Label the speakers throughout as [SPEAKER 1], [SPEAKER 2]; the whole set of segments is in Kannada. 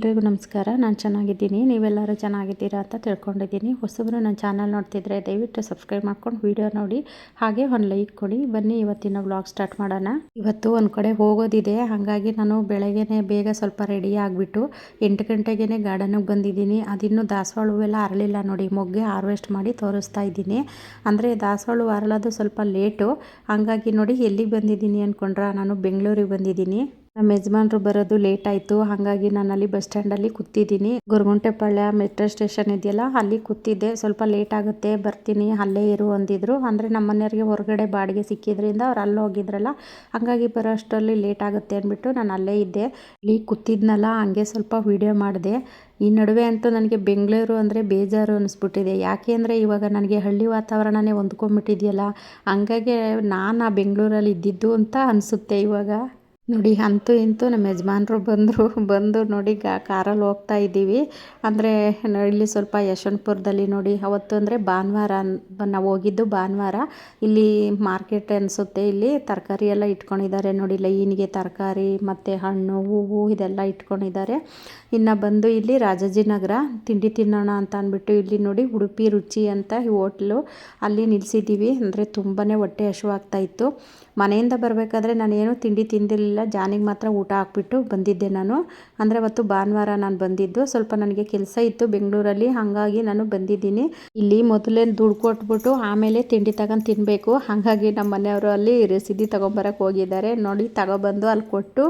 [SPEAKER 1] ಎಲ್ರಿಗೂ ನಮಸ್ಕಾರ. ನಾನು ಚೆನ್ನಾಗಿದ್ದೀನಿ. ನೀವೆಲ್ಲರೂ ಚೆನ್ನಾಗಿದ್ದೀರಾ ಅಂತ ತಿಳ್ಕೊಂಡಿದ್ದೀನಿ. ಹೊಸಬ್ರು ನನ್ನ ಚಾನಲ್ ನೋಡ್ತಿದ್ರೆ ದಯವಿಟ್ಟು ಸಬ್ಸ್ಕ್ರೈಬ್ ಮಾಡ್ಕೊಂಡು ವೀಡಿಯೋ ನೋಡಿ. ಹಾಗೆ ಒಂದು ಲೈಕ್ ಕೊಡಿ. ಬನ್ನಿ, ಇವತ್ತಿನ ವ್ಲಾಗ್ ಸ್ಟಾರ್ಟ್ ಮಾಡೋಣ. ಇವತ್ತು ಒಂದು ಕಡೆ ಹೋಗೋದಿದೆ. ಹಾಗಾಗಿ ನಾನು ಬೆಳಗ್ಗೆ ಬೇಗ ಸ್ವಲ್ಪ ರೆಡಿ ಆಗಿಬಿಟ್ಟು ಎಂಟು ಗಂಟೆಗೇ ಗಾರ್ಡನಿಗೆ ಬಂದಿದ್ದೀನಿ. ಅದಿನ್ನೂ ದಾಸವಾಳು ಹೂವೆಲ್ಲ ಅರಳಿಲ್ಲ ನೋಡಿ. ಮೊಗ್ಗೆ ಹಾರ್ವೆಸ್ಟ್ ಮಾಡಿ ತೋರಿಸ್ತಾ ಇದ್ದೀನಿ. ಅಂದರೆ ದಾಸವಾಳ ಅರಳೋದು ಸ್ವಲ್ಪ ಲೇಟು ಹಾಗಾಗಿ ನೋಡಿ ಎಲ್ಲಿಗೆ ಬಂದಿದ್ದೀನಿ ಅಂದ್ಕೊಂಡ್ರೆ ನಾನು ಬೆಂಗಳೂರಿಗೆ ಬಂದಿದ್ದೀನಿ. ನಮ್ಮ ಯಜಮಾನ್ರು ಬರೋದು ಲೇಟ್ ಆಯ್ತು. ಹಾಗಾಗಿ ನಾನು ಅಲ್ಲಿ ಬಸ್ ಸ್ಟ್ಯಾಂಡಲ್ಲಿ ಕೂತಿದ್ದೀನಿ. ಗೊರಗುಂಟೆಪಾಳ್ಯ ಮೆಟ್ರೋ ಸ್ಟೇಷನ್ ಇದೆಯಲ್ಲ, ಅಲ್ಲಿ ಕೂತಿದ್ದೆ. ಸ್ವಲ್ಪ ಲೇಟ್ ಆಗುತ್ತೆ, ಬರ್ತೀನಿ, ಅಲ್ಲೇ ಇರು ಅಂದಿದ್ರು. ಅಂದರೆ ನಮ್ಮ ಮನೆಯವ್ರಿಗೆ ಹೊರಗಡೆ ಬಾಡಿಗೆ ಸಿಕ್ಕಿದ್ರಿಂದ ಅವ್ರು ಅಲ್ಲಿ ಹೋಗಿದ್ರಲ್ಲ, ಹಾಗಾಗಿ ಬರೋ ಅಷ್ಟರಲ್ಲಿ ಲೇಟ್ ಆಗುತ್ತೆ ಅಂದ್ಬಿಟ್ಟು ನಾನು ಅಲ್ಲೇ ಇದ್ದೆ. ಇಲ್ಲಿ ಕೂತಿದ್ನಲ್ಲ, ಹಂಗೆ ಸ್ವಲ್ಪ ವಿಡಿಯೋ ಮಾಡಿದೆ. ಈ ನಡುವೆ ಅಂತೂ ನನಗೆ ಬೆಂಗಳೂರು ಅಂದರೆ ಬೇಜಾರು ಅನಿಸ್ಬಿಟ್ಟಿದೆ. ಯಾಕೆ ಅಂದರೆ ಇವಾಗ ನನಗೆ ಹಳ್ಳಿ ವಾತಾವರಣನೇ ಹೊಂದ್ಕೊಂಬಿಟ್ಟಿದೆಯಲ್ಲ ಹಂಗಾಗಿ ನಾನು ಆ ಬೆಂಗಳೂರಲ್ಲಿ ಇದ್ದಿದ್ದು ಅಂತ ಅನಿಸುತ್ತೆ ಇವಾಗ. ನೋಡಿ ಅಂತೂ ಇಂತೂ ನಮ್ಮ ಯಜಮಾನ್ರು ಬಂದರು, ಬಂದು ನೋಡಿ ಗಾ, ಕಾರಲ್ಲಿ ಹೋಗ್ತಾ ಇದ್ದೀವಿ. ಅಂದರೆ ಇಲ್ಲಿ ಸ್ವಲ್ಪ ಯಶವಂತಪುರದಲ್ಲಿ ನೋಡಿ, ಅವತ್ತು ಅಂದರೆ ಭಾನುವಾರ ನಾವು ಹೋಗಿದ್ದು ಭಾನುವಾರ. ಇಲ್ಲಿ ಮಾರ್ಕೆಟ್ ಅನಿಸುತ್ತೆ, ಇಲ್ಲಿ ತರಕಾರಿ ಎಲ್ಲ ಇಟ್ಕೊಂಡಿದ್ದಾರೆ ನೋಡಿ, ಲೈನಿಗೆ ತರಕಾರಿ, ಮತ್ತು ಹಣ್ಣು, ಹೂವು ಇದೆಲ್ಲ ಇಟ್ಕೊಂಡಿದ್ದಾರೆ. ಇನ್ನು ಬಂದು ಇಲ್ಲಿ ರಾಜಾಜಿನಗರ ತಿಂಡಿ ತಿನ್ನೋಣ ಅಂತ ಅಂದ್ಬಿಟ್ಟು ಇಲ್ಲಿ ನೋಡಿ ಉಡುಪಿ ರುಚಿ ಅಂತ ಈ ಹೋಟ್ಲು ಅಲ್ಲಿ ನಿಲ್ಲಿಸಿದ್ದೀವಿ ಅಂದರೆ ತುಂಬಾ ಹೊಟ್ಟೆ ಹಶುವಾಗ್ತಾ ಇತ್ತು. ಮನೆಯಿಂದ ಬರಬೇಕಾದ್ರೆ ನಾನು ಏನೂ ತಿಂಡಿ ತಿಂದಿರಲಿಲ್ಲ. ಜಾನಿಗೆ ಮಾತ್ರ ಊಟ ಹಾಕ್ಬಿಟ್ಟು ಬಂದಿದ್ದೆ ನಾನು. ಅಂದರೆ ಅವತ್ತು ಭಾನುವಾರ ನಾನು ಬಂದಿದ್ದು. ಸ್ವಲ್ಪ ನನಗೆ ಕೆಲಸ ಇತ್ತು ಬೆಂಗಳೂರಲ್ಲಿ. ಹಾಗಾಗಿ ನಾನು ಬಂದಿದ್ದೀನಿ. ಇಲ್ಲಿ ಮೊದಲೇ ದುಡ್ಡು ಕೊಟ್ಬಿಟ್ಟು ಆಮೇಲೆ ತಿಂಡಿ ತಗೊಂಡು ತಿನ್ನಬೇಕು ಹಾಗಾಗಿ ನಮ್ಮ ಮನೆಯವರು ಅಲ್ಲಿ ರೆಸಿಪಿ ತೊಗೊಂಬರಕ್ಕೆ ಹೋಗಿದ್ದಾರೆ. ನೋಡಿ ತಗೊಬಂದು ಅಲ್ಲಿ ಕೊಟ್ಟು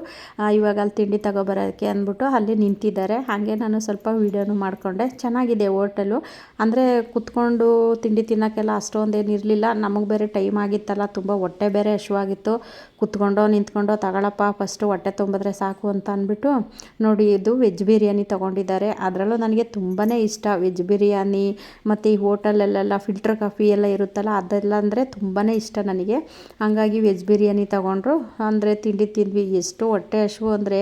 [SPEAKER 1] ಇವಾಗ ಅಲ್ಲಿ ತಿಂಡಿ ತಗೊಬರೋಕ್ಕೆ ಅಂದ್ಬಿಟ್ಟು ಅಲ್ಲಿ ನಿಂತಿದ್ದಾರೆ. ಹಾಗೆ ನಾನು ಸ್ವಲ್ಪ ವೀಡಿಯೋನು ಮಾಡಿಕೊಂಡೆ. ಚೆನ್ನಾಗಿದೆ ಹೋಟೆಲು. ಅಂದರೆ ಕುತ್ಕೊಂಡು ತಿಂಡಿ ತಿನ್ನೋಕ್ಕೆಲ್ಲ ಅಷ್ಟೊಂದೇನಿರಲಿಲ್ಲ. ನಮಗೆ ಬೇರೆ ಟೈಮ್ ಆಗಿತ್ತಲ್ಲ. ತುಂಬ ಹೊಟ್ಟೆ ಬೇರೆ ಹಶುವಾಗಿತ್ತು ಕುತ್ಕೊಂಡೋ, ನಿಂತ್ಕೊಂಡೋ, ತಗೊಳಪ್ಪ ಫಸ್ಟು ಹೊಟ್ಟೆ ತುಂಬಿದ್ರೆ ಸಾಕು ಅಂತ ಅಂದ್ಬಿಟ್ಟು ನೋಡಿ, ಇದು ವೆಜ್ ಬಿರಿಯಾನಿ ತೊಗೊಂಡಿದ್ದಾರೆ. ಅದರಲ್ಲೂ ನನಗೆ ತುಂಬಾ ಇಷ್ಟ ವೆಜ್ ಬಿರಿಯಾನಿ, ಮತ್ತು ಈ ಹೋಟೆಲಲ್ಲೆಲ್ಲ ಫಿಲ್ಟರ್ ಕಾಫಿ ಎಲ್ಲ ಇರುತ್ತಲ್ಲ, ಅದೆಲ್ಲ ಅಂದರೆ ತುಂಬಾ ಇಷ್ಟ ನನಗೆ. ಹಾಗಾಗಿ ವೆಜ್ ಬಿರಿಯಾನಿ ತೊಗೊಂಡ್ರು. ಅಂದರೆ ತಿಂಡಿ ತಿಂದ್ವಿ. ಎಷ್ಟು ಹೊಟ್ಟೆ ಹಶು ಅಂದರೆ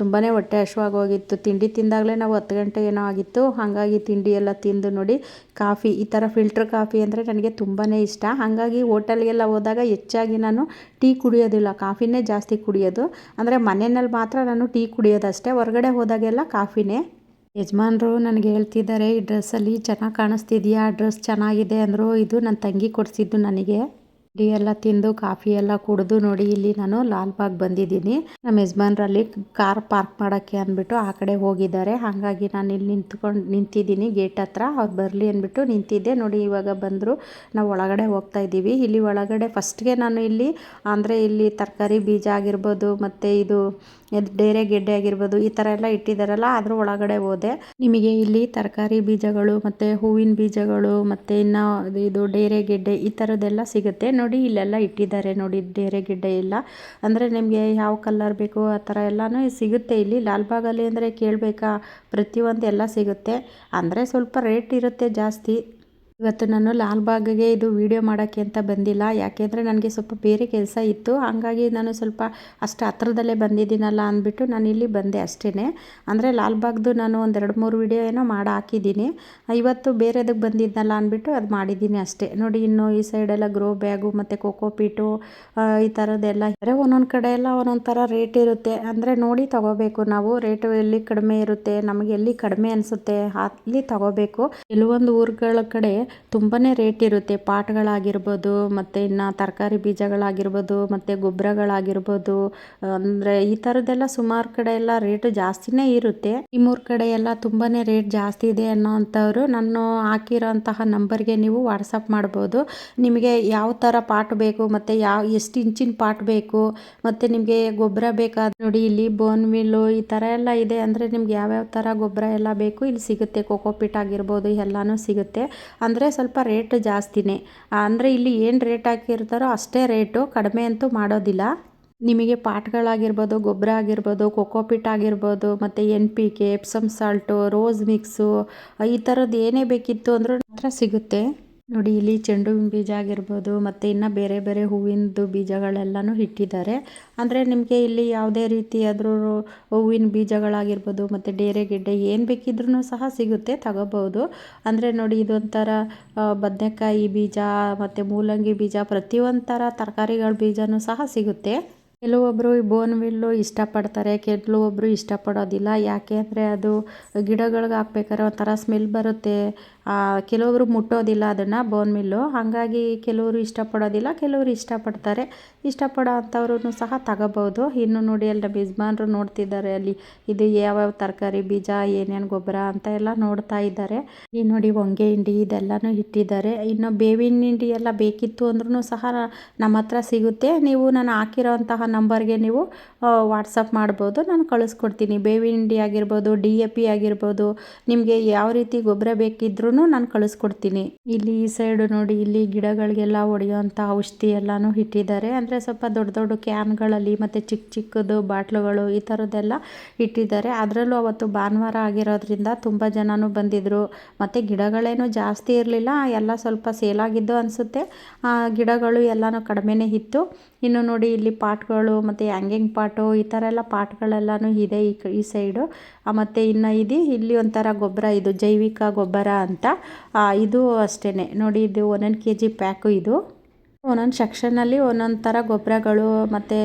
[SPEAKER 1] ತುಂಬಾ ಹೊಟ್ಟೆ ಹಶುವಾಗೋಗಿತ್ತು ತಿಂಡಿ ತಿಂದಾಗಲೇ ನಾವು ಹತ್ತು ಗಂಟೆ ಏನೋ ಆಗಿತ್ತು. ಹಾಗಾಗಿ ತಿಂಡಿ ಎಲ್ಲ ತಿಂದು ನೋಡಿ ಕಾಫಿ ಈ ಥರ ಫಿಲ್ಟರ್ ಕಾಫಿ ಅಂದರೆ ನನಗೆ ತುಂಬಾ ಇಷ್ಟ. ಹಾಗಾಗಿ ಹೋಟೆಲ್ಗೆಲ್ಲ ಹೋದಾಗ ಹೆಚ್ಚಾಗಿ ನಾನು ಟೀ ಕುಡಿಯೋದಿಲ್ಲ, ಕಾಫಿನೇ ಜಾಸ್ತಿ ಕುಡಿಯೋದು. ಅಂದರೆ ಮನೆಯಲ್ಲಿ ಮಾತ್ರ ನಾನು ಟೀ ಕುಡಿಯೋದಷ್ಟೇ. ಹೊರಗಡೆ ಹೋದಾಗೆಲ್ಲ ಕಾಫಿನೇ. ಯಜಮಾನರು ನನಗೆ ಹೇಳ್ತಿದ್ದಾರೆ, ಈ ಡ್ರೆಸ್ಸಲ್ಲಿ ಚೆನ್ನಾಗಿ ಕಾಣಿಸ್ತಿದೆಯಾ? ಡ್ರೆಸ್ ಚೆನ್ನಾಗಿದೆ ಅಂದರು, ಇದು ನನ್ನ ತಂಗಿ ಕೊಡಿಸಿದ್ದು ನನಗೆ. ಟೀ ಎಲ್ಲ ತಿಂದು, ಕಾಫಿ ಎಲ್ಲ ಕುಡಿದು ನೋಡಿ ಇಲ್ಲಿ ನಾನು ಲಾಲ್ಬಾಗ್ ಬಂದಿದ್ದೀನಿ. ನಮ್ಮ ಯಜಮಾನ್ರಲ್ಲಿ ಕಾರ್ ಪಾರ್ಕ್ ಮಾಡೋಕ್ಕೆ ಅಂದ್ಬಿಟ್ಟು ಆ ಕಡೆ ಹೋಗಿದ್ದಾರೆ. ಹಾಗಾಗಿ ನಾನು ಇಲ್ಲಿ ನಿಂತ್ಕೊಂಡು ನಿಂತಿದ್ದೀನಿ ಗೇಟ್ ಹತ್ರ. ಅವ್ರು ಬರಲಿ ಅಂದ್ಬಿಟ್ಟು ನಿಂತಿದ್ದೆ. ನೋಡಿ ಇವಾಗ ಬಂದರು. ನಾವು ಒಳಗಡೆ ಹೋಗ್ತಾ ಇದ್ದೀವಿ. ಇಲ್ಲಿ ಒಳಗಡೆ ಫಸ್ಟ್ಗೆ ನಾನು ಇಲ್ಲಿ, ಅಂದರೆ ಇಲ್ಲಿ ತರಕಾರಿ ಬೀಜ ಆಗಿರ್ಬೋದು, ಮತ್ತು ಇದು ಡೇರೆ ಗೆಡ್ಡೆ ಆಗಿರ್ಬೋದು, ಈ ಥರ ಎಲ್ಲ ಇಟ್ಟಿದ್ದಾರಲ್ಲ, ಅದ್ರ ಒಳಗಡೆ ಹೋದೆ. ನಿಮಗೆ ಇಲ್ಲಿ ತರಕಾರಿ ಬೀಜಗಳು, ಮತ್ತು ಹೂವಿನ ಬೀಜಗಳು, ಮತ್ತು ಇನ್ನು ಇದು ಡೇರೆ ಗೆಡ್ಡೆ ಈ ಥರದ್ದೆಲ್ಲ ಸಿಗುತ್ತೆ. ನೋಡಿ ಇಲ್ಲೆಲ್ಲ ಇಟ್ಟಿದ್ದಾರೆ ನೋಡಿ ಡೇರೆ ಗಿಡ್ಡೆ ಎಲ್ಲ ಅಂದರೆ ನಿಮಗೆ ಯಾವ ಕಲರ್ ಬೇಕು ಆ ಥರ ಎಲ್ಲನೂ ಸಿಗುತ್ತೆ ಇಲ್ಲಿ. ಲಾಲ್ಬಾಗಲ್ಲಿ ಅಂದರೆ ಕೇಳಬೇಕಾ? ಪ್ರತಿಯೊಂದು ಎಲ್ಲ ಸಿಗುತ್ತೆ. ಅಂದರೆ ಸ್ವಲ್ಪ ರೇಟ್ ಇರುತ್ತೆ ಜಾಸ್ತಿ. ಇವತ್ತು ನಾನು ಲಾಲ್ಬಾಗ್ಗೆ ಇದು ವಿಡಿಯೋ ಮಾಡೋಕ್ಕೆ ಅಂತ ಬಂದಿಲ್ಲ. ಯಾಕೆಂದರೆ ನನಗೆ ಸ್ವಲ್ಪ ಬೇರೆ ಕೆಲಸ ಇತ್ತು. ಹಾಗಾಗಿ ನಾನು ಸ್ವಲ್ಪ ಅಷ್ಟು ಹತ್ರದಲ್ಲೇ ಬಂದಿದ್ದೀನಲ್ಲ ಅಂದ್ಬಿಟ್ಟು ನಾನು ಇಲ್ಲಿ ಬಂದೆ ಅಷ್ಟೇ ಅಂದರೆ ಲಾಲ್ಬಾಗ್ದು ನಾನು ಒಂದೆರಡು ಮೂರು ವಿಡಿಯೋ ಏನೋ ಮಾಡಿ ಹಾಕಿದ್ದೀನಿ. ಇವತ್ತು ಬೇರೆದಕ್ಕೆ ಬಂದಿದ್ದನಲ್ಲ ಅಂದ್ಬಿಟ್ಟು ಅದು ಮಾಡಿದ್ದೀನಿ ಅಷ್ಟೇ. ನೋಡಿ, ಇನ್ನು ಈ ಸೈಡೆಲ್ಲ ಗ್ರೋ ಬ್ಯಾಗು ಮತ್ತು ಕೋಕೋಪೀಟು ಈ ಥರದ್ದೆಲ್ಲ ಅಂದರೆ ಒಂದೊಂದು ಕಡೆ ಎಲ್ಲ ಒಂದೊಂದು ಥರ ರೇಟ್ ಇರುತ್ತೆ. ಅಂದರೆ ನೋಡಿ ತೊಗೋಬೇಕು ನಾವು. ರೇಟು ಎಲ್ಲಿ ಕಡಿಮೆ ಇರುತ್ತೆ? ನಮಗೆ ಎಲ್ಲಿ ಕಡಿಮೆ ಅನಿಸುತ್ತೆ? ಅಲ್ಲಿ ತೊಗೋಬೇಕು. ಕೆಲವೊಂದು ಊರುಗಳ ಕಡೆ ತುಂಬಾ ರೇಟ್ ಇರುತ್ತೆ. ಪಾಟ್ಗಳಾಗಿರ್ಬೋದು, ಮತ್ತು ಇನ್ನು ತರಕಾರಿ ಬೀಜಗಳಾಗಿರ್ಬೋದು, ಮತ್ತು ಗೊಬ್ಬರಗಳಾಗಿರ್ಬೋದು, ಅಂದರೆ ಈ ಥರದ್ದೆಲ್ಲ ಸುಮಾರು ಕಡೆ ಎಲ್ಲ ರೇಟು ಜಾಸ್ತಿನೇ ಇರುತ್ತೆ. ಈ ಮೂರು ಕಡೆ ಎಲ್ಲ ತುಂಬಾ ರೇಟ್ ಜಾಸ್ತಿ ಇದೆ ಅನ್ನೋ ಅಂಥವ್ರು ನಾನು ಹಾಕಿರೋಂತಹ ನಂಬರ್ಗೆ ನೀವು ವಾಟ್ಸಪ್ ಮಾಡ್ಬೋದು. ನಿಮಗೆ ಯಾವ ಥರ ಪಾಟ್ ಬೇಕು, ಮತ್ತು ಯಾವ, ಎಷ್ಟು ಇಂಚಿನ ಪಾಟ್ ಬೇಕು, ಮತ್ತು ನಿಮಗೆ ಗೊಬ್ಬರ ಬೇಕಾದ ನೋಡಿ, ಇಲ್ಲಿ ಬೋನ್ ಮಿಲ್ಲು ಈ ಥರ ಎಲ್ಲ ಇದೆ. ಅಂದರೆ ನಿಮ್ಗೆ ಯಾವ್ಯಾವ ಥರ ಗೊಬ್ಬರ ಎಲ್ಲ ಬೇಕು, ಇಲ್ಲಿ ಸಿಗುತ್ತೆ. ಕೋಕೋಪಿಟ್ ಆಗಿರ್ಬೋದು ಎಲ್ಲನೂ ಸಿಗುತ್ತೆ. ಅಂದರೆ ಸ್ವಲ್ಪ ರೇಟ್ ಜಾಸ್ತಿನೇ. ಅಂದರೆ ಇಲ್ಲಿ ಏನು ರೇಟ್ ಹಾಕಿರ್ತಾರೋ ಅಷ್ಟೇ ರೇಟು, ಕಡಿಮೆ ಅಂತೂ ಮಾಡೋದಿಲ್ಲ. ನಿಮಗೆ ಪಾಟ್ಗಳಾಗಿರ್ಬೋದು, ಗೊಬ್ಬರ ಆಗಿರ್ಬೋದು ಕೊಕೋಪಿಟ್ ಆಗಿರ್ಬೋದು, ಮತ್ತು N P K, Epsom salt, rose mix ಈ ಥರದ್ದು ಏನೇ ಬೇಕಿತ್ತು ಅಂದರೂ ಮಾತ್ರ ಸಿಗುತ್ತೆ. ನೋಡಿ, ಇಲ್ಲಿ ಚೆಂಡು ಹೂವಿನ ಬೀಜ ಆಗಿರ್ಬೋದು, ಮತ್ತು ಇನ್ನು ಬೇರೆ ಬೇರೆ ಹೂವಿನದು ಬೀಜಗಳೆಲ್ಲನೂ ಇಟ್ಟಿದ್ದಾರೆ. ಅಂದರೆ ನಿಮಗೆ ಇಲ್ಲಿ ಯಾವುದೇ ರೀತಿಯಾದರೂ ಹೂವಿನ ಬೀಜಗಳಾಗಿರ್ಬೋದು, ಮತ್ತು ಡೇರೆ ಗಿಡ್ಡೆ ಏನು ಬೇಕಿದ್ರೂ ಸಹ ಸಿಗುತ್ತೆ, ತಗೋಬೋದು. ಅಂದರೆ ನೋಡಿ, ಇದೊಂಥರ ಬದನೆಕಾಯಿ ಬೀಜ, ಮತ್ತು ಮೂಲಂಗಿ ಬೀಜ ಪ್ರತಿಯೊಂದು ಥರ ತರಕಾರಿಗಳ ಬೀಜವೂ ಸಹ ಸಿಗುತ್ತೆ. ಕೆಲವೊಬ್ಬರು ಈ ಬೋನ್ವಿಲ್ಲು ಇಷ್ಟಪಡ್ತಾರೆ ಕೆಲವೊಬ್ಬರು ಇಷ್ಟಪಡೋದಿಲ್ಲ. ಯಾಕೆ ಅಂದರೆ ಅದು ಗಿಡಗಳಿಗೆ ಹಾಕ್ಬೇಕಾದ್ರೆ ಒಂಥರ ಸ್ಮೆಲ್ ಬರುತ್ತೆ. ಕೆಲವೊಬ್ಬರು ಮುಟ್ಟೋದಿಲ್ಲ ಅದನ್ನು ಬೋನ್ ಮಿಲ್ಲು ಹಾಗಾಗಿ ಕೆಲವರು ಇಷ್ಟಪಡೋದಿಲ್ಲ, ಕೆಲವರು ಇಷ್ಟಪಡ್ತಾರೆ. ಇಷ್ಟಪಡೋ ಅಂಥವ್ರು ಸಹ ತಗೋಬೋದು. ಇನ್ನು ನೋಡಿ ಅಲ್ಲಿ ನಮ್ಮ ಯಜಮಾನ್ರು ನೋಡ್ತಿದ್ದಾರೆ ಅಲ್ಲಿ. ಇದು ಯಾವ್ಯಾವ ತರಕಾರಿ ಬೀಜ, ಏನೇನು ಗೊಬ್ಬರ ಅಂತ ಎಲ್ಲ ನೋಡ್ತಾ ಇದ್ದಾರೆ. ಈ ನೋಡಿ ಹೊಂಗೆ ಹಿಂಡಿ ಇದೆಲ್ಲನೂ ಇಟ್ಟಿದ್ದಾರೆ. ಇನ್ನು ಬೇವಿನ ಹಿಂಡಿ ಎಲ್ಲ ಬೇಕಿತ್ತು ಅಂದ್ರೂ ಸಹ ನಮ್ಮ ಹತ್ರ ಸಿಗುತ್ತೆ. ನೀವು ನಾನು ಹಾಕಿರೋಂತಹ ನಂಬರ್ಗೆ ನೀವು ವಾಟ್ಸಪ್ ಮಾಡ್ಬೋದು, ನಾನು ಕಳಿಸ್ಕೊಡ್ತೀನಿ. ಬೇವಿನ ಆಗಿರ್ಬೋದು ಡಿ ಎ ಪಿ ಆಗಿರ್ಬೋದು, ನಿಮಗೆ ಯಾವ ರೀತಿ ಗೊಬ್ಬರ ಬೇಕಿದ್ರೂ ನಾನು ಕಳಿಸ್ಕೊಡ್ತೀನಿ. ಇಲ್ಲಿ ಈ ಸೈಡು ನೋಡಿ, ಇಲ್ಲಿ ಗಿಡಗಳಿಗೆಲ್ಲ ಹೊಡೆಯುವಂಥ ಔಷಧಿ ಎಲ್ಲನೂ ಇಟ್ಟಿದ್ದಾರೆ. ಅಂದರೆ ಸ್ವಲ್ಪ ದೊಡ್ಡ ದೊಡ್ಡ ಕ್ಯಾನ್ಗಳಲ್ಲಿ ಮತ್ತು ಚಿಕ್ಕ ಚಿಕ್ಕದು, ಬಾಟ್ಲುಗಳು ಈ ಥರದ್ದೆಲ್ಲ ಇಟ್ಟಿದ್ದಾರೆ. ಅದರಲ್ಲೂ ಅವತ್ತು ಭಾನುವಾರ ಆಗಿರೋದ್ರಿಂದ ತುಂಬ ಜನನೂ ಬಂದಿದ್ದರು ಮತ್ತು ಗಿಡಗಳೇನು ಜಾಸ್ತಿ ಇರಲಿಲ್ಲ, ಎಲ್ಲ ಸ್ವಲ್ಪ ಸೇಲಾಗಿದ್ದು ಅನಿಸುತ್ತೆ. ಗಿಡಗಳು ಎಲ್ಲನೂ ಕಡಿಮೆನೇ ಇತ್ತು. ಇನ್ನು ನೋಡಿ, ಇಲ್ಲಿ ಪಾಟ್ಗಳು ಮತ್ತು ಹ್ಯಾಂಗಿಂಗ್ ಪಾಟು ಈ ಥರ ಎಲ್ಲ ಪಾಟ್ಗಳೆಲ್ಲನೂ ಇದೆ ಈ ಈ ಸೈಡು. ಮತ್ತು ಇನ್ನು ಇದು, ಇಲ್ಲಿ ಒಂಥರ ಗೊಬ್ಬರ, ಇದು ಜೈವಿಕ ಗೊಬ್ಬರ ಅಂತ. ಇದು ಅಷ್ಟೇ ನೋಡಿ, ಇದು ಒಂದೊಂದು ಕೆ ಜಿ ಪ್ಯಾಕು ಇದು. ಒಂದೊಂದು ಸೆಕ್ಷನಲ್ಲಿ ಒಂದೊಂದು ಥರ ಗೊಬ್ಬರಗಳು ಮತ್ತು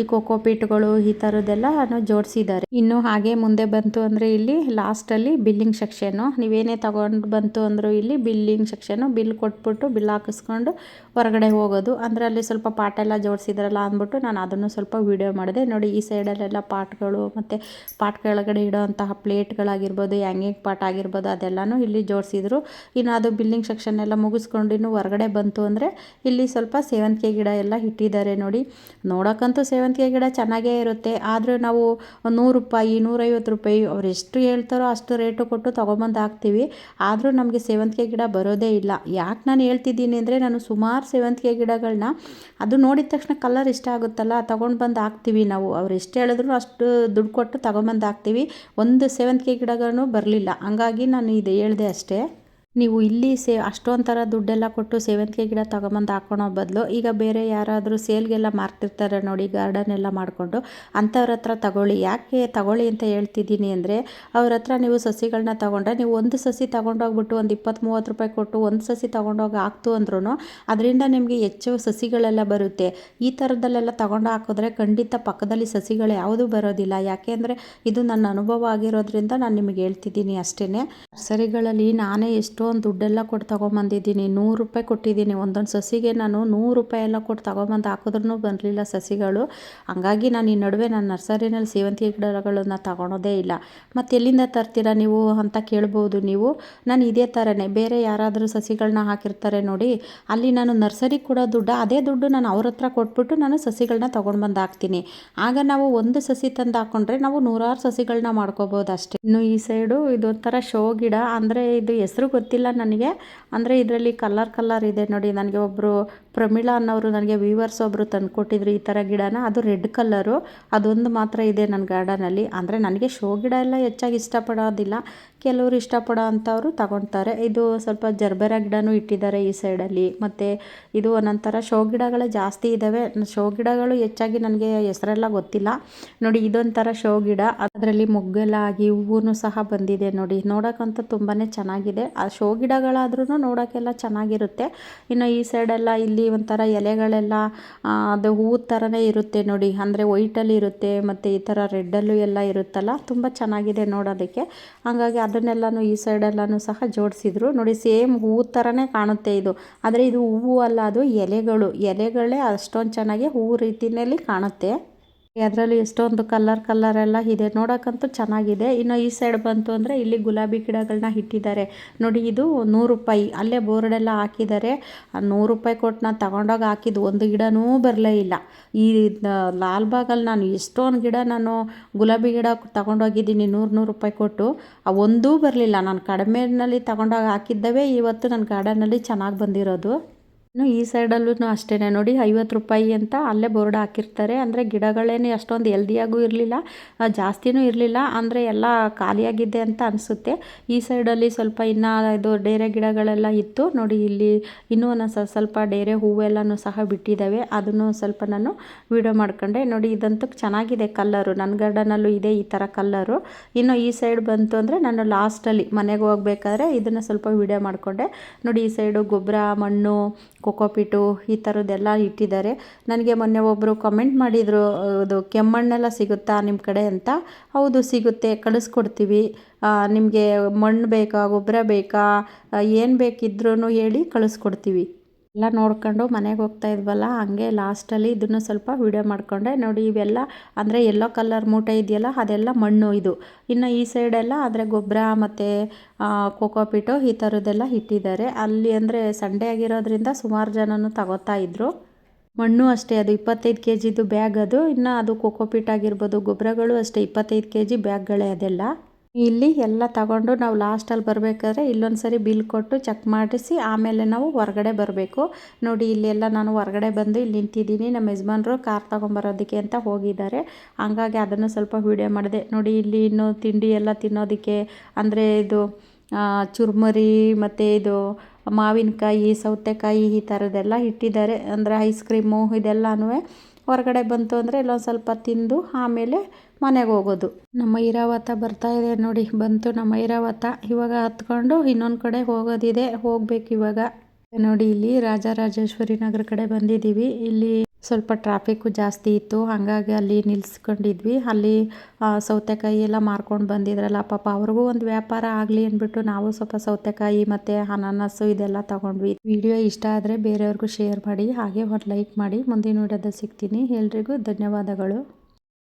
[SPEAKER 1] ಈ ಕೋಕೋಪೀಟ್ಗಳು ಈ ಥರದ್ದೆಲ್ಲ ಜೋಡಿಸಿದ್ದಾರೆ. ಇನ್ನು ಹಾಗೆ ಮುಂದೆ ಬಂತು ಅಂದರೆ ಇಲ್ಲಿ ಲಾಸ್ಟಲ್ಲಿ ಬಿಲ್ಲಿಂಗ್ ಸೆಕ್ಷನ್ನು ನೀವೇನೇ ತಗೊಂಡು ಬಂತು ಅಂದರೂ ಇಲ್ಲಿ ಬಿಲ್ಲಿಂಗ್ ಸೆಕ್ಷನ್ನು ಬಿಲ್ ಕೊಟ್ಬಿಟ್ಟು ಬಿಲ್ ಹಾಕಿಸ್ಕೊಂಡು ಹೊರಗಡೆ ಹೋಗೋದು. ಅಂದರೆ ಅಲ್ಲಿ ಸ್ವಲ್ಪ ಪಾಟೆಲ್ಲ ಎಲ್ಲ ಜೋಡಿಸಿದ್ರಲ್ಲ ಅಂದ್ಬಿಟ್ಟು ನಾನು ಅದನ್ನು ಸ್ವಲ್ಪ ವೀಡಿಯೋ ಮಾಡಿದೆ. ನೋಡಿ ಈ ಸೈಡಲ್ಲೆಲ್ಲ ಪಾಟ್ಗಳು ಮತ್ತು ಪಾಟ್ ಕೆಳಗಡೆ ಇಡೋವಂತಹ ಪ್ಲೇಟ್ಗಳಾಗಿರ್ಬೋದು ಹ್ಯಾಂಗಿಂಗ್ ಪಾಟ್ ಆಗಿರ್ಬೋದು, ಅದೆಲ್ಲನೂ ಇಲ್ಲಿ ಜೋಡಿಸಿದ್ರು. ಇನ್ನು ಅದು ಬಿಲ್ಲಿಂಗ್ ಸೆಕ್ಷನ್ ಎಲ್ಲ ಮುಗಿಸ್ಕೊಂಡು ಇನ್ನು ಹೊರಗಡೆ ಬಂತು ಅಂದರೆ ಇಲ್ಲಿ ಸ್ವಲ್ಪ ಸ್ವಲ್ಪ ಸೇವಂತಿಗೆ ಗಿಡ ಎಲ್ಲ ಇಟ್ಟಿದ್ದಾರೆ ನೋಡಿ. ನೋಡೋಕ್ಕಂತೂ ಸೇವಂತಿಗೆ ಗಿಡ ಚೆನ್ನಾಗೇ ಇರುತ್ತೆ. ಆದರೂ ನಾವು ನೂರು ರೂಪಾಯಿ, ನೂರೈವತ್ತು ರೂಪಾಯಿ ಅವ್ರು ಎಷ್ಟು ಹೇಳ್ತಾರೋ ಅಷ್ಟು ರೇಟು ಕೊಟ್ಟು ತೊಗೊಂಬಂದು ಹಾಕ್ತೀವಿ. ಆದರೂ ನಮಗೆ ಸೇವಂತಿಗೆ ಗಿಡ ಬರೋದೇ ಇಲ್ಲ. ಯಾಕೆ ನಾನು ಹೇಳ್ತಿದ್ದೀನಿ ಅಂದರೆ ನಾನು ಸುಮಾರು ಸೇವಂತಿಗೆ ಗಿಡಗಳನ್ನ ಅದು ನೋಡಿದ ತಕ್ಷಣ ಕಲರ್ ಇಷ್ಟ ಆಗುತ್ತಲ್ಲ ತೊಗೊಂಡು ಬಂದು ಹಾಕ್ತೀವಿ ನಾವು. ಅವ್ರು ಎಷ್ಟು ಹೇಳಿದ್ರು ಅಷ್ಟು ದುಡ್ಡು ಕೊಟ್ಟು ತೊಗೊಂಬಂದು ಹಾಕ್ತೀವಿ. ಒಂದು ಸೇವಂತಿಗೆ ಗಿಡಗಳೂ ಬರಲಿಲ್ಲ. ಹಂಗಾಗಿ ನಾನು ಇದು ಹೇಳಿದೆ ಅಷ್ಟೇ. ನೀವು ಇಲ್ಲಿ ಸೇ ಅಷ್ಟೊಂಥರ ಥರ ದುಡ್ಡೆಲ್ಲ ಕೊಟ್ಟು ಸೇವಂತಿಗೆ ಗಿಡ ತೊಗೊಂಬಂದು ಹಾಕೊಳೋ ಬದಲು ಈಗ ಬೇರೆ ಯಾರಾದರೂ ಸೇಲ್ಗೆಲ್ಲ ಮಾರ್ತಿರ್ತಾರೆ ನೋಡಿ ಗಾರ್ಡನ್ ಎಲ್ಲ ಮಾಡಿಕೊಂಡು ಅಂಥವ್ರ ಹತ್ರ ತಗೊಳ್ಳಿ. ಯಾಕೆ ತಗೊಳ್ಳಿ ಅಂತ ಹೇಳ್ತಿದ್ದೀನಿ ಅಂದರೆ ಅವ್ರ ಹತ್ರ ನೀವು ಸಸಿಗಳನ್ನ ತೊಗೊಂಡ್ರೆ ನೀವು ಒಂದು ಸಸಿ ತೊಗೊಂಡೋಗ್ಬಿಟ್ಟು ಒಂದು ಇಪ್ಪತ್ತು ಮೂವತ್ತು ರೂಪಾಯಿ ಕೊಟ್ಟು ಒಂದು ಸಸಿ ತೊಗೊಂಡೋಗಿ ಹಾಕ್ತು ಅಂದ್ರೂ ಅದರಿಂದ ನಿಮಗೆ ಹೆಚ್ಚು ಸಸಿಗಳೆಲ್ಲ ಬರುತ್ತೆ. ಈ ಥರದಲ್ಲೆಲ್ಲ ತೊಗೊಂಡು ಹಾಕಿದ್ರೆ ಖಂಡಿತ ಪಕ್ಕದಲ್ಲಿ ಸಸಿಗಳು ಯಾವುದೂ ಬರೋದಿಲ್ಲ. ಯಾಕೆ ಅಂದರೆ ಇದು ನನ್ನ ಅನುಭವ ಆಗಿರೋದ್ರಿಂದ ನಾನು ನಿಮಗೆ ಹೇಳ್ತಿದ್ದೀನಿ ಅಷ್ಟೇ ನರ್ಸರಿಗಳಲ್ಲಿ ನಾನೇ ಎಷ್ಟು ಎಷ್ಟೊಂದು ದುಡ್ಡೆಲ್ಲ ಕೊಟ್ಟು ತೊಗೊಂಬಂದಿದ್ದೀನಿ. ನೂರು ರೂಪಾಯಿ ಕೊಟ್ಟಿದ್ದೀನಿ. ಒಂದೊಂದು ಸಸಿಗೆ ನಾನು ನೂರು ರೂಪಾಯಿ ಎಲ್ಲ ಕೊಟ್ಟು ತೊಗೊಂಬಂದು ಹಾಕಿದ್ರೂ ಬರಲಿಲ್ಲ ಸಸಿಗಳು. ಹಂಗಾಗಿ ನಾನು ಈ ನಡುವೆ ನಾನು ನರ್ಸರಿನಲ್ಲಿ ಸೇವಂತಿಗೆ ಗಿಡಗಳನ್ನ ತಗೊಳೋದೇ ಇಲ್ಲ. ಮತ್ತು ಎಲ್ಲಿಂದ ತರ್ತೀರಾ ನೀವು ಅಂತ ಕೇಳ್ಬೋದು ನೀವು. ನಾನು ಇದೇ ಥರನೇ ಬೇರೆ ಯಾರಾದರೂ ಸಸಿಗಳನ್ನ ಹಾಕಿರ್ತಾರೆ ನೋಡಿ. ಅಲ್ಲಿ ನಾನು ನರ್ಸರಿ ಕೊಡೋ ದುಡ್ಡು, ಅದೇ ದುಡ್ಡು ನಾನು ಅವ್ರ ಹತ್ರ ಕೊಟ್ಬಿಟ್ಟು ನಾನು ಸಸಿಗಳನ್ನ ತೊಗೊಂಡು ಬಂದು ಹಾಕ್ತೀನಿ. ಆಗ ನಾವು ಒಂದು ಸಸಿ ತಂದು ಹಾಕ್ಕೊಂಡ್ರೆ ನಾವು ನೂರಾರು ಸಸಿಗಳನ್ನ ಮಾಡ್ಕೋಬೋದು ಅಷ್ಟೇ. ಇನ್ನು ಈ ಸೈಡು ಇದೊಂಥರ ಶೋ ಗಿಡ. ಅಂದರೆ ಇದು ಹೆಸರು ಗೊತ್ತಿಲ್ಲ. ಗೊತ್ತಿಲ್ಲ ನನಗೆ. ಅಂದರೆ ಇದರಲ್ಲಿ ಕಲರ್ ಕಲರ್ ಇದೆ ನೋಡಿ ನನಗೆ ಒಬ್ಬರು ಪ್ರಮೀಳಾ ಅನ್ನೋರು ನನಗೆ ವೀವರ್ಸ್ ಒಬ್ಬರು ತಂದುಕೊಟ್ಟಿದ್ರು ಈ ಥರ ಗಿಡನ, ಅದು ರೆಡ್ ಕಲ್ಲರು ಅದೊಂದು ಮಾತ್ರ ಇದೆ ನನ್ನ ಗಾರ್ಡನಲ್ಲಿ ಅಂದರೆ ನನಗೆ ಶೋ ಗಿಡ ಎಲ್ಲ ಹೆಚ್ಚಾಗಿ ಇಷ್ಟಪಡೋದಿಲ್ಲ. ಕೆಲವರು ಇಷ್ಟಪಡೋ ಅಂಥವ್ರು ತಗೊತಾರೆ. ಇದು ಸ್ವಲ್ಪ ಜರ್ಬೆರ ಗಿಡನೂ ಇಟ್ಟಿದ್ದಾರೆ ಈ ಸೈಡಲ್ಲಿ ಮತ್ತು ಇದು ಒಂದೊಂಥರ ಶೋ ಗಿಡಗಳೇ ಜಾಸ್ತಿ ಇದ್ದಾವೆ ಶೋ ಗಿಡಗಳು ಹೆಚ್ಚಾಗಿ ನನಗೆ ಹೆಸರೆಲ್ಲ ಗೊತ್ತಿಲ್ಲ. ನೋಡಿ ಇದೊಂಥರ ಶೋ ಗಿಡ. ಅದರಲ್ಲಿ ಮೊಗ್ಗೆಲ್ಲ ಆಗಿ ಹೂವು ಸಹ ಬಂದಿದೆ ನೋಡಿ. ನೋಡೋಕ್ಕಂತೂ ತುಂಬಾ ಚೆನ್ನಾಗಿದೆ. ಆ ಶೋ ಗಿಡಗಳಾದ್ರೂ ನೋಡೋಕ್ಕೆಲ್ಲ ಚೆನ್ನಾಗಿರುತ್ತೆ. ಇನ್ನು ಈ ಸೈಡೆಲ್ಲ ಇಲ್ಲಿ ಒಂಥರ ಎಲೆಗಳೆಲ್ಲ ಅದು ಹೂ ಥರನೇ ಇರುತ್ತೆ ನೋಡಿ. ಅಂದರೆ ವೈಟಲ್ಲಿ ಇರುತ್ತೆ, ಮತ್ತು ಈ ಥರ ರೆಡ್ಡಲ್ಲೂ ಎಲ್ಲ ಇರುತ್ತಲ್ಲ? ತುಂಬ ಚೆನ್ನಾಗಿದೆ ನೋಡೋದಕ್ಕೆ. ಹಾಗಾಗಿ ಅದನ್ನೆಲ್ಲನೂ ಈ ಸೈಡೆಲ್ಲನೂ ಸಹ ಜೋಡಿಸಿದ್ರು. ನೋಡಿ ಸೇಮ್ ಹೂ ಥರನೇ ಕಾಣುತ್ತೆ ಇದು. ಆದರೆ ಇದು ಹೂವು ಅಲ್ಲ ಅದು ಎಲೆಗಳು. ಎಲೆಗಳೇ ಅಷ್ಟೊಂದು ಚೆನ್ನಾಗಿ ಹೂವು ರೀತಿಯಲ್ಲಿ ಕಾಣುತ್ತೆ. ಅದರಲ್ಲಿ ಎಷ್ಟೊಂದು ಕಲರ್ ಕಲರ್ ಎಲ್ಲ ಇದೆ. ನೋಡೋಕ್ಕಂತೂ ಚೆನ್ನಾಗಿದೆ. ಇನ್ನು ಈ ಸೈಡ್ ಬಂತು ಅಂದರೆ ಇಲ್ಲಿ ಗುಲಾಬಿ ಗಿಡಗಳನ್ನ ಇಟ್ಟಿದ್ದಾರೆ. ನೋಡಿ, ಇದು ನೂರು ರೂಪಾಯಿ. ಅಲ್ಲೇ ಬೋರ್ಡೆಲ್ಲ ಹಾಕಿದ್ದಾರೆ. ನೂರು ರೂಪಾಯಿ ಕೊಟ್ಟು ನಾನು ತಗೊಂಡೋಗಿ ಹಾಕಿದ್ದು. ಒಂದು ಗಿಡನೂ ಬರಲೇ ಇಲ್ಲ. ಈ ಲಾಲ್ಬಾಗಲ್ಲಿ ನಾನು ಎಷ್ಟೊಂದು ಗಿಡ ನಾನು ಗುಲಾಬಿ ಗಿಡ ತಗೊಂಡೋಗಿದ್ದೀನಿ. ನೂರು ನೂರು ರೂಪಾಯಿ ಕೊಟ್ಟು. ಆ ಒಂದೂ ಬರಲಿಲ್ಲ. ನಾನು ಕಡಿಮೆನಲ್ಲಿ ತಗೊಂಡೋಗಿ ಹಾಕಿದ್ದವೇ ಇವತ್ತು ನನ್ನ ಗಾರ್ಡನಲ್ಲಿ ಚೆನ್ನಾಗಿ ಬಂದಿರೋದು. ಇನ್ನು ಈ ಸೈಡಲ್ಲೂ ಅಷ್ಟೇ ನೋಡಿ, ಐವತ್ತು ರೂಪಾಯಿ ಅಂತ ಅಲ್ಲೇ ಬೋರ್ಡ್ ಹಾಕಿರ್ತಾರೆ. ಅಂದರೆ ಗಿಡಗಳೇನು ಅಷ್ಟೊಂದು ಎಲ್ದಿಯಾಗೂ ಇರಲಿಲ್ಲ. ಜಾಸ್ತಿನೂ ಇರಲಿಲ್ಲ. ಅಂದರೆ ಎಲ್ಲ ಖಾಲಿಯಾಗಿದೆ ಅಂತ ಅನಿಸುತ್ತೆ. ಈ ಸೈಡಲ್ಲಿ ಸ್ವಲ್ಪ ಇನ್ನೂ ಇದು ಡೇರೆ ಗಿಡಗಳೆಲ್ಲ ಇತ್ತು. ನೋಡಿ, ಇಲ್ಲಿ ಇನ್ನೂ ಒಂದು ಸ್ವಲ್ಪ ಡೇರೆ ಹೂವೆಲ್ಲನೂ ಸಹ ಬಿಟ್ಟಿದ್ದಾವೆ. ಅದನ್ನು ಸ್ವಲ್ಪ ನಾನು ವೀಡಿಯೋ ಮಾಡ್ಕೊಂಡೆ. ನೋಡಿ, ಇದಂತೂ ಚೆನ್ನಾಗಿದೆ ಕಲ್ಲರು. ನನ್ನ ಗಾರ್ಡನಲ್ಲೂ ಇದೆ ಈ ಥರ ಕಲ್ಲರು. ಇನ್ನು ಈ ಸೈಡ್ ಬಂತು ಅಂದರೆ ನಾನು ಲಾಸ್ಟಲ್ಲಿ ಮನೆಗೆ ಹೋಗ್ಬೇಕಾದ್ರೆ ಇದನ್ನು ಸ್ವಲ್ಪ ವೀಡಿಯೋ ಮಾಡಿಕೊಂಡೆ. ನೋಡಿ, ಈ ಸೈಡು ಗೊಬ್ಬರ, ಮಣ್ಣು ಕೊಕೋಪಿಟು ಈ ಥರದ್ದೆಲ್ಲ ಇಟ್ಟಿದ್ದಾರೆ. ನನಗೆ ಮೊನ್ನೆ ಒಬ್ಬರು ಕಮೆಂಟ್ ಮಾಡಿದರು, ಅದು ಕೆಮ್ಮಣ್ಣೆಲ್ಲ ಸಿಗುತ್ತಾ ನಿಮ್ಮ ಕಡೆ? ಅಂತ. ಹೌದು, ಸಿಗುತ್ತೆ. ಕಳಿಸ್ಕೊಡ್ತೀವಿ. ನಿಮಗೆ ಮಣ್ಣು ಬೇಕಾ, ಗೊಬ್ಬರ ಬೇಕಾ ಏನು ಬೇಕಿದ್ರೂ ಹೇಳಿ ಕಳಿಸ್ಕೊಡ್ತೀವಿ. ಎಲ್ಲ ನೋಡ್ಕೊಂಡು ಮನೆಗೆ ಹೋಗ್ತಾ ಇದ್ವಲ್ಲ, ಹಂಗೆ ಲಾಸ್ಟಲ್ಲಿ ಇದನ್ನು ಸ್ವಲ್ಪ ವಿಡಿಯೋ ಮಾಡಿಕೊಂಡೆ. ನೋಡಿ ಇವೆಲ್ಲ ಅಂದರೆ ಎಲ್ಲೋ ಕಲರ್ ಮೂಟೆ ಇದೆಯಲ್ಲ, ಅದೆಲ್ಲ ಮಣ್ಣು ಇದು. ಇನ್ನು ಈ ಸೈಡೆಲ್ಲ ಆದರೆ ಗೊಬ್ಬರ ಮತ್ತು ಕೋಕೋಪಿಟು ಈ ಥರದ್ದೆಲ್ಲ ಇಟ್ಟಿದ್ದಾರೆ. ಅಲ್ಲಿ ಅಂದರೆ ಸಂಡೇ ಆಗಿರೋದ್ರಿಂದ ಸುಮಾರು ಜನನು ತಗೋತಾ ಇದ್ದರು ಮಣ್ಣು ಅಷ್ಟೇ, ಅದು ಇಪ್ಪತ್ತೈದು ಕೆ ಜಿದು ಬ್ಯಾಗ್ ಅದು. ಇನ್ನು ಅದು ಕೋಕೋಪಿಟ್ ಆಗಿರ್ಬೋದು, ಗೊಬ್ಬರಗಳು ಅಷ್ಟೇ ಇಪ್ಪತ್ತೈದು ಕೆ ಜಿ ಬ್ಯಾಗ್ಗಳೇ ಅದೆಲ್ಲ. ಇಲ್ಲಿ ಎಲ್ಲ ತಗೊಂಡು ನಾವು ಲಾಸ್ಟಲ್ಲಿ ಬರಬೇಕಾದ್ರೆ ಇಲ್ಲೊಂದು ಸರಿ ಬಿಲ್ ಕೊಟ್ಟು ಚೆಕ್ ಮಾಡಿಸಿ, ಆಮೇಲೆ ನಾವು ಹೊರಗಡೆ ಬರಬೇಕು. ನೋಡಿ ಇಲ್ಲಿ ಎಲ್ಲ ನಾನು ಹೊರಗಡೆ ಬಂದು ಇಲ್ಲಿ ನಿಂತಿದ್ದೀನಿ, ನಮ್ಮ ಯಜಮಾನರು ಕಾರ್ ತೊಗೊಂಬರೋದಕ್ಕೆ ಅಂತ ಹೋಗಿದ್ದಾರೆ. ಹಂಗಾಗಿ ಅದನ್ನು ಸ್ವಲ್ಪ ವೀಡಿಯೋ ಮಾಡಿದೆ. ನೋಡಿ, ಇಲ್ಲಿ ಇನ್ನು ತಿಂಡಿ ಎಲ್ಲ ತಿನ್ನೋದಕ್ಕೆ, ಅಂದರೆ ಇದು ಚುರ್ಮುರಿ, ಮತ್ತು ಇದು ಮಾವಿನಕಾಯಿ, ಸೌತೆಕಾಯಿ ಈ ಥರದ್ದೆಲ್ಲ ಇಟ್ಟಿದ್ದಾರೆ. ಅಂದರೆ ಐಸ್ ಕ್ರೀಮು ಇದೆಲ್ಲನೂ ಹೊರಗಡೆ ಬಂತು ಅಂದರೆ ಇಲ್ಲೊಂದು ಸ್ವಲ್ಪ ತಿಂದು ಆಮೇಲೆ ಮನೆಗೆ ಹೋಗೋದು. ನಮ್ಮ ಐರಾವತ ಬರ್ತಾ ಇದೆ ನೋಡಿ, ಬಂತು ನಮ್ಮ ಐರಾವತ ಇವಾಗ ಹತ್ಕೊಂಡು ಇನ್ನೊಂದು ಕಡೆ ಹೋಗೋದಿದೆ, ಹೋಗ್ಬೇಕು ಇವಾಗ. ನೋಡಿ, ಇಲ್ಲಿ ರಾಜರಾಜೇಶ್ವರಿ ನಗರ ಕಡೆ ಬಂದಿದ್ದೀವಿ. ಇಲ್ಲಿ ಸ್ವಲ್ಪ ಟ್ರಾಫಿಕ್ಕು ಜಾಸ್ತಿ ಇತ್ತು. ಹಾಗಾಗಿ ಅಲ್ಲಿ ನಿಲ್ಲಿಸ್ಕೊಂಡಿದ್ವಿ ಅಲ್ಲಿ ಸೌತೆಕಾಯಿ ಎಲ್ಲ ಮಾರ್ಕೊಂಡು ಬಂದಿದ್ರಲ್ಲ, ಪಾಪ ಅವ್ರಿಗೂ ಒಂದು ವ್ಯಾಪಾರ ಆಗಲಿ ಅಂದ್ಬಿಟ್ಟು ನಾವು ಸ್ವಲ್ಪ ಸೌತೆಕಾಯಿ ಮತ್ತು ಅನಾನಸ್ಸು ಇದೆಲ್ಲ ತೊಗೊಂಡ್ವಿ. ವಿಡಿಯೋ ಇಷ್ಟ ಆದರೆ ಬೇರೆಯವ್ರಿಗೂ ಶೇರ್ ಮಾಡಿ, ಹಾಗೆ ಒಂದು ಲೈಕ್ ಮಾಡಿ. ಮುಂದಿನ ವಿಡಿಯೋದಲ್ಲಿ ಸಿಗ್ತೀನಿ. ಎಲ್ರಿಗೂ ಧನ್ಯವಾದಗಳು.